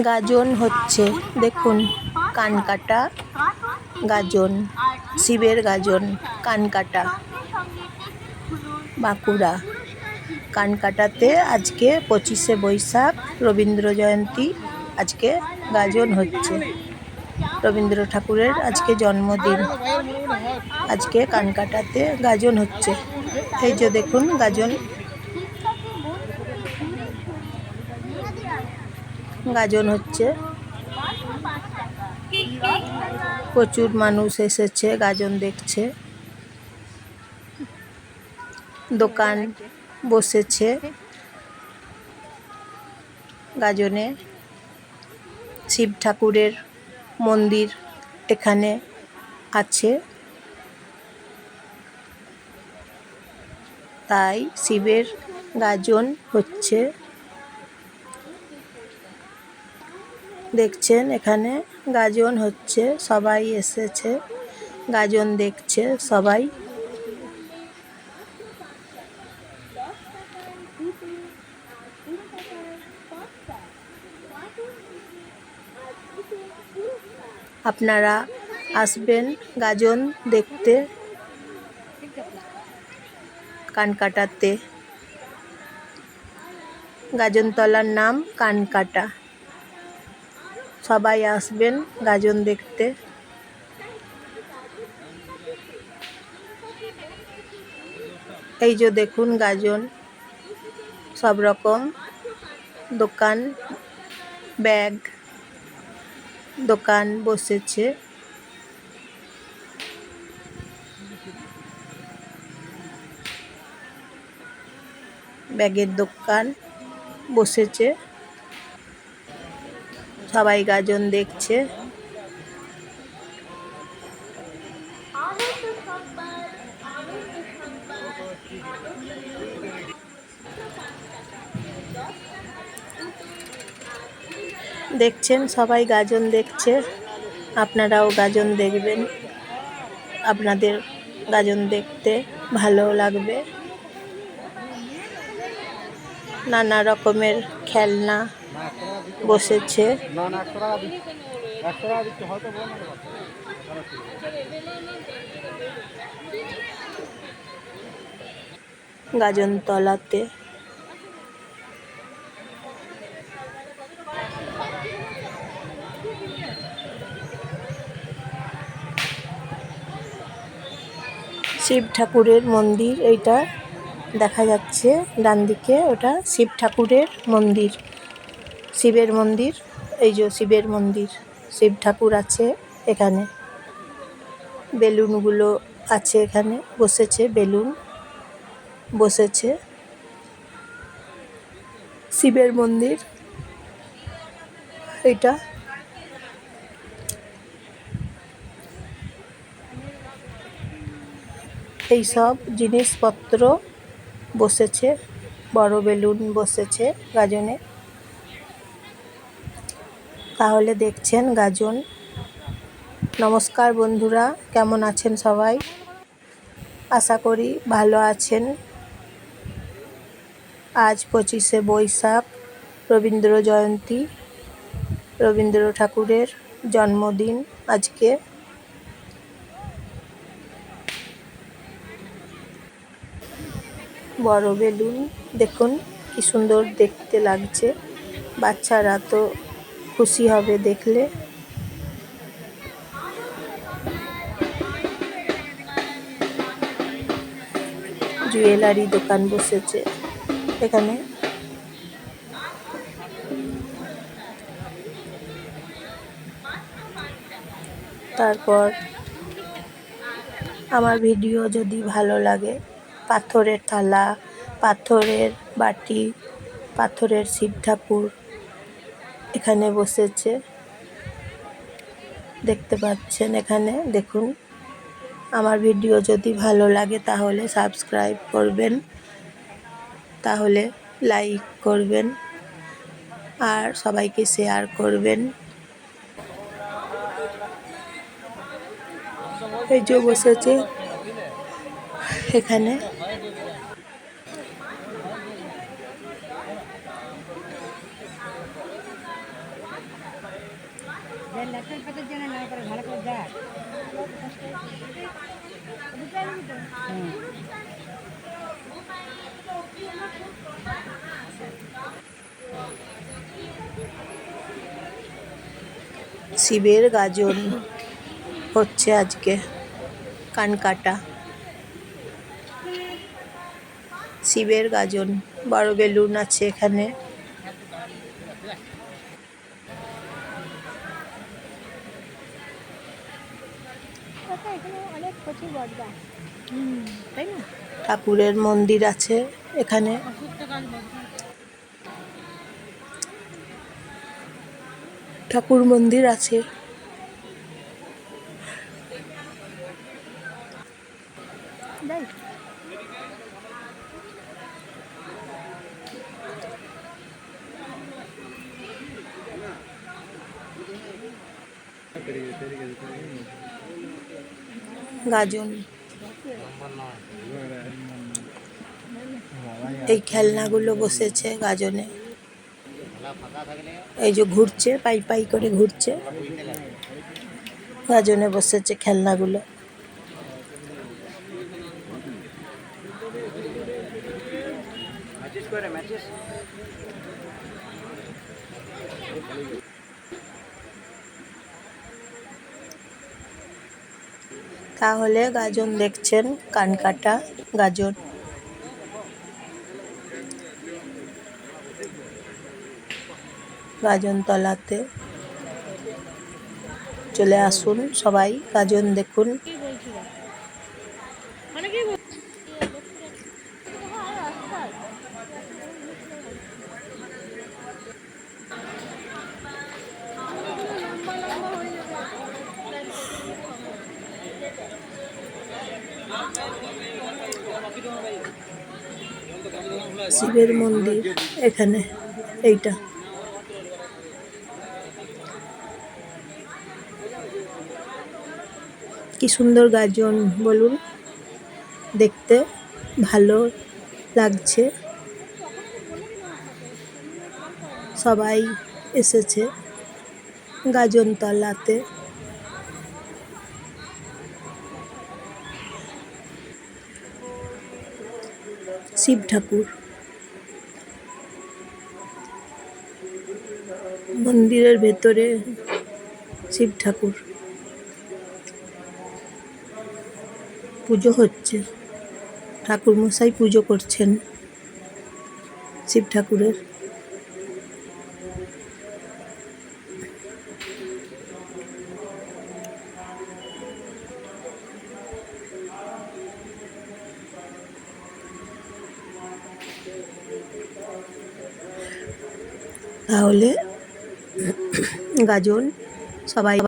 গাজন হচ্ছে। দেখুন কানকাটা গাজন, শিবের গাজন কানকাটা বাঁকুড়া। কানকাটাতে আজকে পঁচিশে বৈশাখ, রবীন্দ্র জয়ন্তী, আজকে গাজন হচ্ছে। রবীন্দ্র ঠাকুরের আজকে জন্মদিন। আজকে কানকাটাতে গাজন হচ্ছে। এই যে দেখুন, গাজন গাজন হচ্ছে। প্রচুর মানুষ এসেছে, গাজন দেখছে। দোকান বসেছে। গাজনে শিব ঠাকুরের মন্দির এখানে আছে। তাই শিবের গাজন হচ্ছে। দেখছেন, এখানে গাজন হচ্ছে, সবাই এসেছে, গাজন দেখছে সবাই। আপনারা আসবেন গাজন দেখতে, কানকাটাতে। গাজনতলার নাম কানকাটা। সবাই আসবেন গাজন দেখতে। এই যে দেখুন গাজন, সব রকম দোকান, ব্যাগ, দোকান বসেছে। ব্যাগের দোকান বসেছে। সবাই গাজন দেখছে। দেখছেন? সবাই গাজন দেখছে। আপনারাও গাজন দেখবেন। আপনাদের গাজন দেখতে ভালো লাগবে। নানা রকমের খেলনা। বসেছে। গাজনতলাতে। শিব ঠাকুরের মন্দির এইটা দেখা যাচ্ছে। ডান দিকে ওটা শিব ঠাকুরের মন্দির। শিবের মন্দির, এই যে শিবের মন্দির, শিব ঠাকুর আছে এখানে। বেলুনগুলো আছে এখানে, বসেছে বেলুন, বসেছে। শিবের মন্দির, এটা। এই সব জিনিসপত্র বসেছে, বড় বেলুন বসেছে গাজনে। তাহলে দেখছেন গাজন। নমস্কার বন্ধুরা, কেমন আছেন সবাই? আশা করি ভালো আছেন। আজ পঁচিশে বৈশাখ, রবীন্দ্র জয়ন্তী, রবীন্দ্র ঠাকুরের জন্মদিন আজকে। বড় বেলুন, দেখুন কি সুন্দর দেখতে লাগছে। বাচ্চারা তো খুশি হবে দেখলে। জুয়েলারি দোকান বসেছে এখানে। তারপর আমার ভিডিও যদি ভালো লাগে, পাথরের থালা, পাথরের বাটি, পাথরের শিব ঠাকুর এখানে বসেছে। দেখতে পাচ্ছেন এখানে, দেখুন। আমার ভিডিও যদি ভালো লাগে তাহলে সাবস্ক্রাইব করবেন, তাহলে লাইক করবেন, আর সবাইকে শেয়ার করবেন। এই যে বসেছে এখানে যে লেটার পেটের জন্য না করে ভালো করে দেখ হুম। শিবের গাজন হচ্ছে আজকে কানকাটা। শিবের গাজন বড় বেলুন আছে এখানে। তাই না? ঠাকুরের মন্দির আছে এখানে। ঠাকুর মন্দির আছে। গাজন। এই খেলনাগুলো বসেছে গাজনে। এই যে ঘুরছে, পাই পাই করে ঘুরছে। গাজনে বসেছে খেলনাগুলো। তাহলে গাজন দেখছেন কানকাটা গাজন। গাজন তলাতে। চলে আসুন সবাই গাজন দেখুন। শিবের মন্দির এখানে, এইটা। কি সুন্দর গাজন বলুন, দেখতে ভালো লাগছে। সবাই এসেছে গাজনতলাতে শিব ঠাকুর। মন্দিরের ভেতরে শিব ঠাকুর। পুজো হচ্ছে। ঠাকুর মশাই পুজো করছেন শিব ঠাকুরের। তাহলে গাজন সবাই